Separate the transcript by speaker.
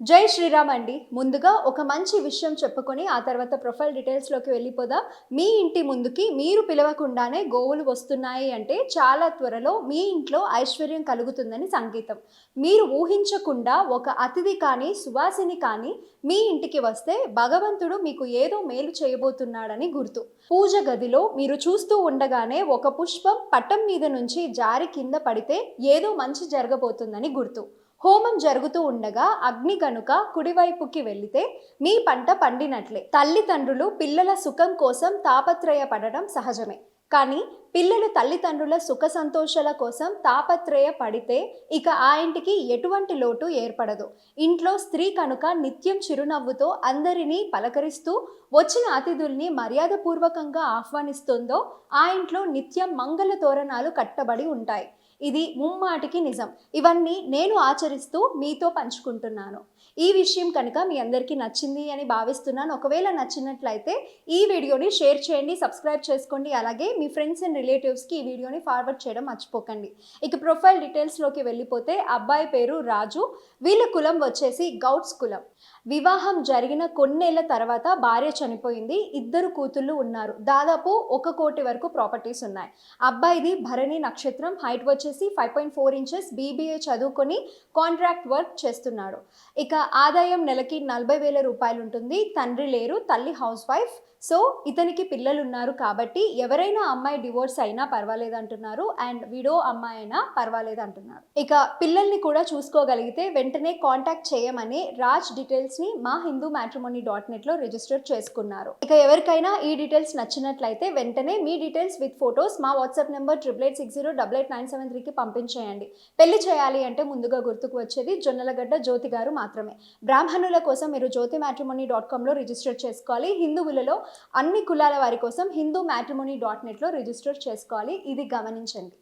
Speaker 1: జై శ్రీరామ్ అండి. ముందుగా ఒక మంచి విషయం చెప్పుకొని ఆ తర్వాత ప్రొఫైల్ డీటెయిల్స్లోకి వెళ్ళిపోదా. మీ ఇంటి ముందుకి మీరు పిలవకుండానే గోవులు వస్తున్నాయి అంటే చాలా త్వరలో మీ ఇంట్లో ఐశ్వర్యం కలుగుతుందని సంకేతం. మీరు ఊహించకుండా ఒక అతిథి కానీ సువాసిని కానీ మీ ఇంటికి వస్తే భగవంతుడు మీకు ఏదో మేలు చేయబోతున్నాడని గుర్తు. పూజ గదిలో మీరు చూస్తూ ఉండగానే ఒక పుష్పం పట్టం మీద నుంచి జారి కింద పడితే ఏదో మంచి జరగబోతుందని గుర్తు. హోమం జరుగుతూ ఉండగా అగ్ని గనుక కుడివైపుకి వెళితే మీ పంట పండినట్లే. తల్లిదండ్రులు పిల్లల సుఖం కోసం తాపత్రయపడడం సహజమే. కానీ పిల్లలు తల్లిదండ్రుల సుఖ సంతోషాల కోసం తాపత్రయ పడితే ఇక ఆ ఇంటికి ఎటువంటి లోటు ఏర్పడదు. ఇంట్లో స్త్రీ కనుక నిత్యం చిరునవ్వుతో అందరినీ పలకరిస్తూ వచ్చిన అతిథుల్ని మర్యాదపూర్వకంగా ఆహ్వానిస్తుందో ఆ ఇంట్లో నిత్యం మంగళ తోరణాలు కట్టబడి ఉంటాయి. ఇది ముమ్మాటికి నిజం. ఇవన్నీ నేను ఆచరిస్తూ మీతో పంచుకుంటున్నాను. ఈ విషయం కనుక మీ అందరికీ నచ్చింది అని భావిస్తున్నాను. ఒకవేళ నచ్చినట్లయితే ఈ వీడియోని షేర్ చేయండి సబ్స్క్రైబ్ చేసుకోండి. అలాగే మీ ఫ్రెండ్స్ అండ్ రిలేటివ్స్కి ఈ వీడియోని ఫార్వర్డ్ చేయడం మర్చిపోకండి. ఇక ప్రొఫైల్ డీటెయిల్స్లోకి వెళ్ళిపోతే అబ్బాయి పేరు రాజు వీళ్ళ కులం వచ్చేసి గౌడ్స్ కులం. వివాహం జరిగిన కొన్నేళ్ళ తర్వాత భార్య చనిపోయింది ఇద్దరు కూతుళ్ళు ఉన్నారు. దాదాపు ఒక కోటి వరకు ప్రాపర్టీస్ ఉన్నాయి. అబ్బాయిది భరణి నక్షత్రం హైట్ వచ్చి వచ్చేసి five point four inches BBA చదువుకొని కాంట్రాక్ట్ వర్క్ చేస్తున్నాడు. ఇక ఆదాయం నెలకి నలభై వేల రూపాయలు ఉంటుంది. తండ్రి లేరు తల్లి హౌస్ వైఫ్ సో ఇతనికి పిల్లలు ఉన్నారు కాబట్టి ఎవరైనా అమ్మాయి డివోర్స్ అయినా పర్వాలేదు అంటున్నారు అండ్ విడో అమ్మాయి అయినా పర్వాలేదు అంటున్నారు. ఇక పిల్లల్ని కూడా చూసుకోగలిగితే వెంటనే కాంటాక్ట్ చేయమని రాజ్ డీటెయిల్స్ని మా హిందూ మ్యాట్రిమోనీ డాట్ నెట్లో రిజిస్టర్ చేసుకున్నారు. ఇక ఎవరికైనా ఈ డీటెయిల్స్ నచ్చినట్లయితే వెంటనే మీ డీటెయిల్స్ విత్ ఫొటోస్ మా WhatsApp number triple eight six zero double eight nine seven three త్రీకి పంపించేయండి. పెళ్ళి చేయాలి అంటే ముందుగా గుర్తుకు వచ్చేది జొన్నలగడ్డ జ్యోతి గారు మాత్రమే. బ్రాహ్మణుల కోసం మీరు జ్యోతి మ్యాట్రిమోనీ డాట్ కామ్లో రిజిస్టర్ చేసుకోవాలి. హిందువులలో అన్ని కులాల వారి కోసం హిందూ మ్యాట్రిమోనీ డాట్ నెట్లో రిజిస్టర్ చేసుకోవాలి. ఇది గమనించండి.